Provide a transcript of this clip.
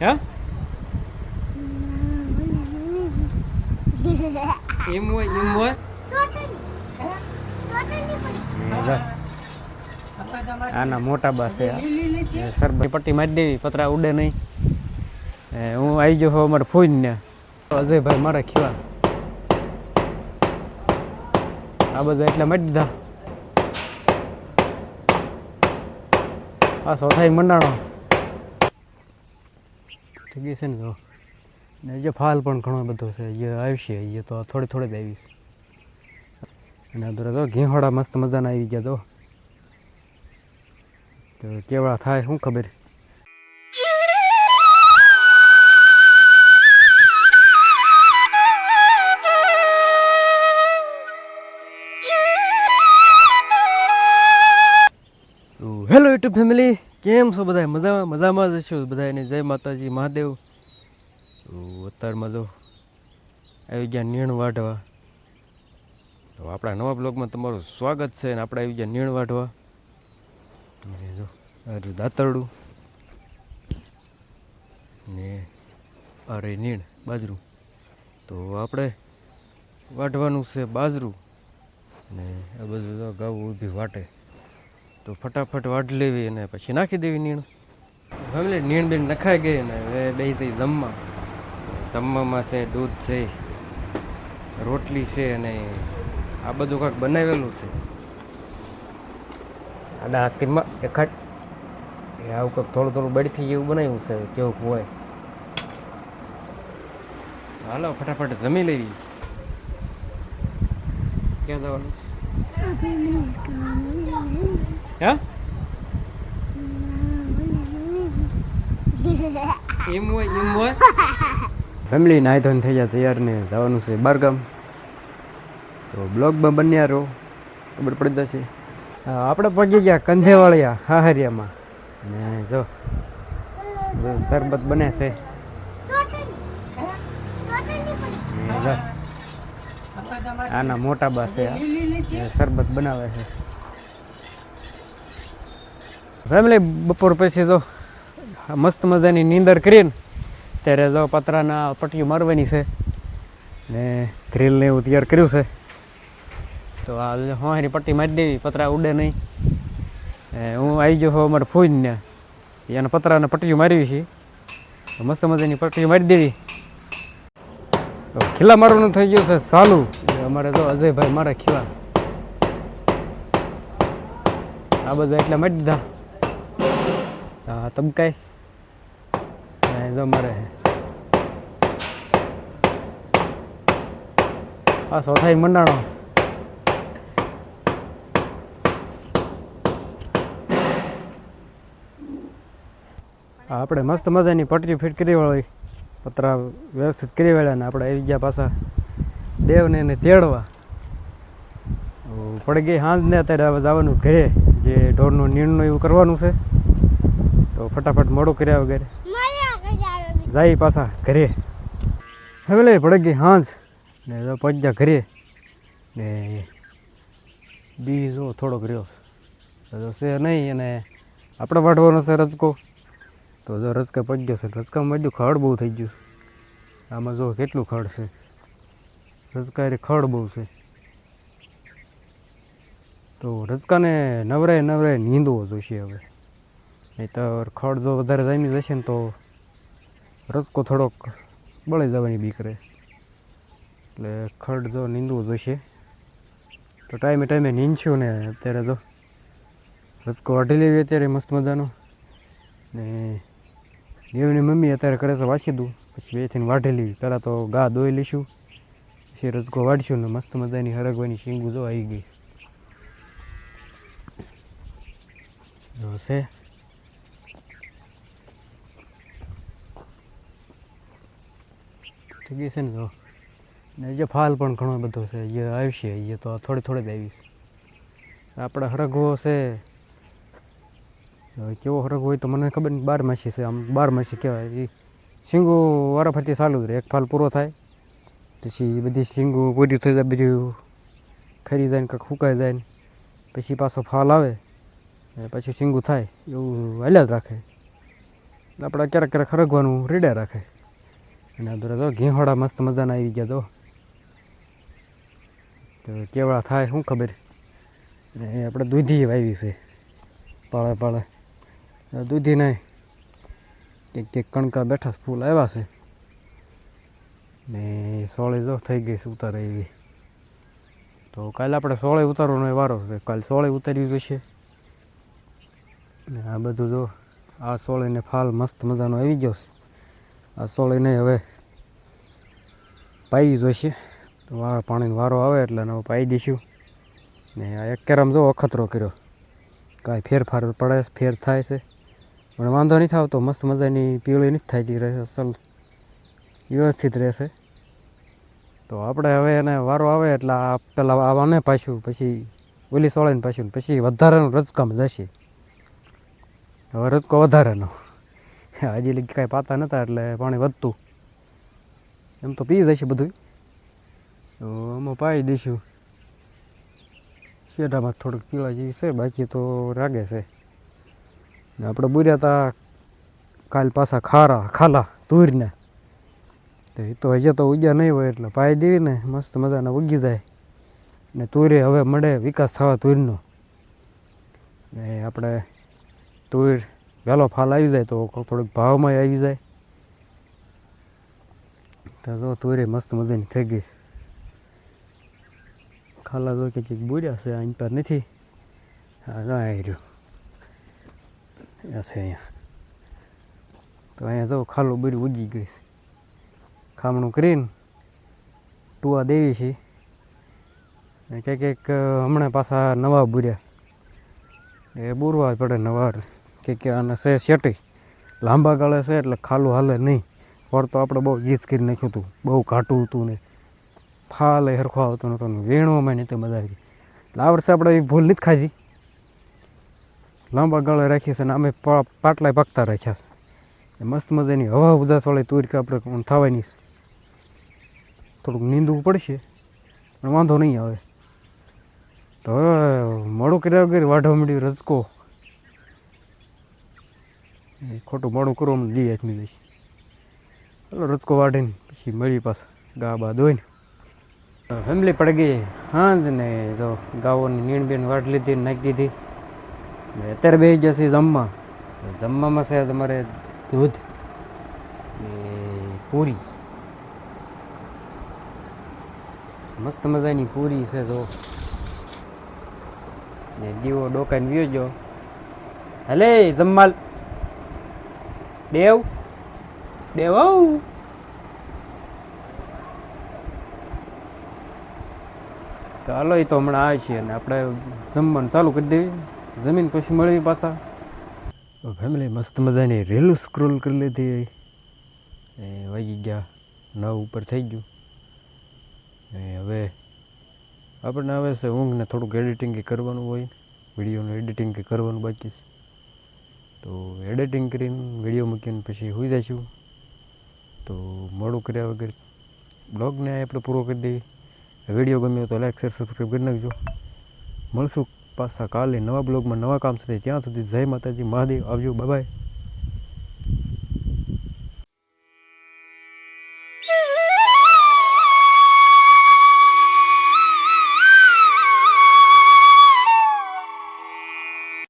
હે? એમ હોય એમ હોય? આના મોટા બા છે. આ. પટ્ટી મારી દેવી પતરા ઉડે નહીં. એ હું આવી ગયો છું અમારે ફૂજ ને અજયભાઈ મારા ખીવા. આ બધા એટલે મારી દીધા. આ સોથાઈ મંડાણો. થઈ ગઈ છે ને તો ને જે ફાલ પણ ઘણો બધો છે, એ આવશે, એ તો થોડી થોડી જ આવીશ. અને આ તો ઘીહોડા મસ્ત મજાના આવી ગયા તો તો કેવડા થાય, શું ખબર? હેલો યુટ્યુબ ફેમિલી કેમ છો બધા મજામાં મજામાં જ છો બધાને જય માતાજી, મહાદેવ. અત્યારમાં જો આવી ગયા નીણ વાઢવા. તો આપણા નવા બ્લોગમાં તમારું સ્વાગત છે અને આપણે આવી ગયા નીણ વાઢવા. જો, આ દાતરડું. ને અરે નીણ, બાજરું. તો આપણે વાઢવાનું છે બાજરું. ને આ બધું ગાવું ઊભી વાટે. તો ફટાફટ વાઢ લેવી અને પછી નાખી દેવી નીણ. ફેમિલી નીણ બેન નખાઈ ગઈ અને હવે બે જઈ જમવા. જમવામાં છે, દૂધ છે, રોટલી છે અને આ બધું કાંઈક બનાવેલું છે. આડા હાથીમાં એખાટ એ આવું કંઈક થોડું થોડું બળથી જેવું બનાવ્યું છે, કેવું હોય. હાલો, ફટાફટ જમી લેવી. ક્યાં જવાનું? હા? એમ હોય એમ હોય? ફેમિલી નાહી ધોઈને થઈ જાય તૈયાર ને જવાનું છે બારગામ. તો બ્લોગમાં બન્યા રહો. ખબર પડી જશે. હા, આપણે પહોંચી ગયા કંધેવાળિયા હાહરિયામાં. ને જો શરબત બને છે. ને જો આના મોટા બા છે શરબત બનાવે છે. ફેમિલી બપોર પછી તો મસ્ત મજાની નીંદર કરીને ત્યારે જો પતરાના પટ્ટીઓ મારવાની છે ને ગ્રીલને એવું તૈયાર કર્યું છે. તો આ હોવાની પટ્ટી મારી દેવી, પતરા ઉડે નહીં. હું આવી ગયો છું અમારે ફૂઈને એને પતરાને પટ્ટીઓ મારવી છે. મસ્ત મજાની પટ્ટીઓ મારી દેવી. તો ખીલા મારવાનું થઈ ગયું છે સાલું. અમારે જો અજયભાઈ મારા ખીલા. આ બધા એટલે મારી દીધા. તબકાય ને જો મારે આ સોથાઈ મંડાણો. આપણે મસ્ત મજાની પટરી ફિટ કરી હોય પતરા વ્યવસ્થિત કરી વળ્યા ને આપણે આવી ગયા પાછા દેવને એને તેડવા. પડી ગઈ સાંજને અત્યારે હવે જવાનું ઘરે, જે ઢોરનું નીણનું એવું કરવાનું છે. તો ફટાફટ મોડું કર્યા વગેરે જાય પાછા ઘરે. હવે લે પડી ગઈ હાંજ. ને તો પહોંચ્યા ઘરે. ને બી જો થોડોક રહ્યો. તો છે નહીં અને આપણે વાઢવાનો છે રજકો. તો જો રજકા પહોંચ્યો છે. રજકા મળ્યું ખડ બહુ થઈ ગયું. આમાં જો કેટલું ખડ છે. રજકા એ ખડ બહુ છે. તો રજકાને નવરાય નવરાય નીંદવો જોઈશે હવે. નહીંતર ખડ જો વધારે જામી જશે ને તો રસકો થોડોક બળી જવાની બીક રહે. એટલે ખડ જો નીંદવું જોઈશે. તો ટાઈમે ટાઈમે નીંદશું ને અત્યારે જો રસકો વાઢી લેવી અત્યારે મસ્ત મજાનો. ને દેવની મમ્મી અત્યારે કરે છે વાંચી દઉં પછી બેથી વાઢી લેવી. પહેલાં તો ગા દોઈ લઈશું. પછી રસકો વાઢશું ને મસ્ત મજાની હરગવાની શીંગું જો આવી ગઈ. છે. થઈ ગઈ છે ને તો. ને જે ફાલ પણ ઘણો બધો છે. એ આવશે એ તો થોડી થોડી જ આવીશ. આપણે હરગવો છે. કેવો હરગ હોય તો મને ખબર નહીં. બાર માસી છે આમ. બાર માસી કહેવાય. એ શીંગો વારાફરતી ચાલુ જ રહે. એક ફાલ પૂરો થાય. પછી બધી શીંગો પૂર્યું થઈ જાય બીજું ખરી જાય ને કાંઈક સુકાઈ જાય ને. પછી પાછો ફાલ આવે. પછી શીંગું થાય. એવું હાલ્યા જ રાખે. આપણે ક્યારેક ક્યારેક ખરગવાનું રેડ્યા રાખે. અને દોરા તો ઘીહોડા મસ્ત મજાના આવી ગયા તો. તો કેવડા થાય, શું ખબર? અને આપણે દૂધી વાવી છે. પાળે પાળે. દૂધી નહીં કંઈક કંઈક કણકા બેઠા ફૂલ આવ્યા છે. ને સોળે જો થઈ ગઈ છે ઉતારે એવી. તો કાલે આપણે સોળે ઉતારવાનો વારો છે. કાલે સોળે ઉતારવી જોઈશે ને આ બધું જો આ સોળેને ફાલ મસ્ત મજાનો આવી ગયો છે. સોળીને હવે પાઈ જોઈશે તો વા પાણીનો વારો આવે એટલે હવે પાઈ દઈશું. ને આ એક કેરમ જો અખતરો કર્યો. કાંઈ ફેરફાર પડે, ફેર થાય છે. પણ વાંધો નહીં થતો મસ્ત મજાની પીળી નથી થાય રહે અસલ વ્યવસ્થિત રહેશે. તો આપણે હવે એને વારો આવે એટલે આ પહેલાં આવાને પાછું, પછી ઓલી સોળીને પાછું, પછી વધારાનું રજકામ જશે. હવે રજકો વધારેનો. હજી લગી કાંઈ પાતા નહોતા એટલે પાણી વધતું. એમ તો પી જશે બધું આમાં પાઈ દઈશું. શેઢામાં થોડુંક પીળા જેવી છે, બાકી તો રાગે છે. ને આપણે બુર્યા હતા કાલ પાછા ખારા, ખાલા તુરને તો એ તો હજી તો ઉગ્યા નહીં હોય એટલે પાઈ દેવી ને મસ્ત મજાના ઉગી જાય. ને તુરે હવે મળે વિકાસ થવા તુરનો ને આપણે તુર વહેલો ફાલ આવી જાય તો થોડોક ભાવમાં આવી જાય તો જો તુરે મસ્ત મજાની થઈ ગઈ ખાલા જો કે કંઈક બોર્યા છે અહીં પર નથી હા જો આવી રહ્યું છે અહીંયા તો અહીંયા જો ખાલું બોર્યું ઉગી ગઈ ખામણું કરીને ટુવા દેવી છે ને કંઈક હમણાં પાછા નવા બુર્યા એ બોરવા જ પડે નવા કે કે અને છે શેટી. લાંબા ગાળે છે એટલે ખાલું હાલે નહીં. વળ તો આપણે બહુ ગીસ કરી નાખ્યું હતું. બહુ ઘાટું હતું ને ફાલે હરખો આવતો નહોતો વેણવામાં નહીં તે મજા એટલે આ વર્ષે આપણે ભૂલ નથી ખાધી. લાંબા ગાળે રાખીએ છીએ અને અમે પાટલાય પાકતા રાખ્યા છે. મસ્ત મજાની હવા ઉજાસવાળી તુર કે આપણે થવાની છે. થોડુંક નીંદવું પડશે, પણ વાંધો નહીં આવે. તો હવે મોડું કર્યા વગર વાઢવા માંડી રજકો. ખોટું મોડું કરવું અમને દી હાથમી દઈશ ચાલો રજકો વાઢીને પછી મળી પાછા. ગા બા ધોઈને. ફેમિલી પડી ગઈ. હાંજ ને જો ગાઓની નીણ બેન વાટ લીધી ને નાખી દીધી. ને અત્યારે બે જશે જમવા. તો જમવામાં છે તમારે દૂધ ને પૂરી. મસ્ત મજાની પૂરી છે તો ને દીવો ડોકાઈને વ્યો ગયો. હલે જમવાલ દેવ? દેવ તો હાલો, એ તો હમણાં આવે છે અને આપણે જમવાનું ચાલુ કરી દેવી. જમીન પછી મળવી પાછા. ફેમિલી મસ્ત મજાની રેલું સ્ક્રોલ કરી લીધી. એ વાગી ગયા નવ ઉપર થઈ ગયું. એ હવે આપણને આવે છે ઊંઘને થોડુંક એડિટિંગ કરવાનું હોય. વિડીયોનું એડિટિંગ કરવાનું બાકી છે. તો એડિટિંગ કરીને વીડિયો મૂકીને પછી હોઈ જઈશું. તો મોડું કર્યા વગર બ્લોગને આપણે પૂરો કરી દઈએ. વીડિયો ગમ્યો તો લાઈક શેર સબસ્ક્રાઈબ કરી નાખજો. મળશું પાછા કાલે નવા બ્લોગમાં નવા કામ સાથે. ત્યાં સુધી જય માતાજી, મહાદેવ. આવજો. બાય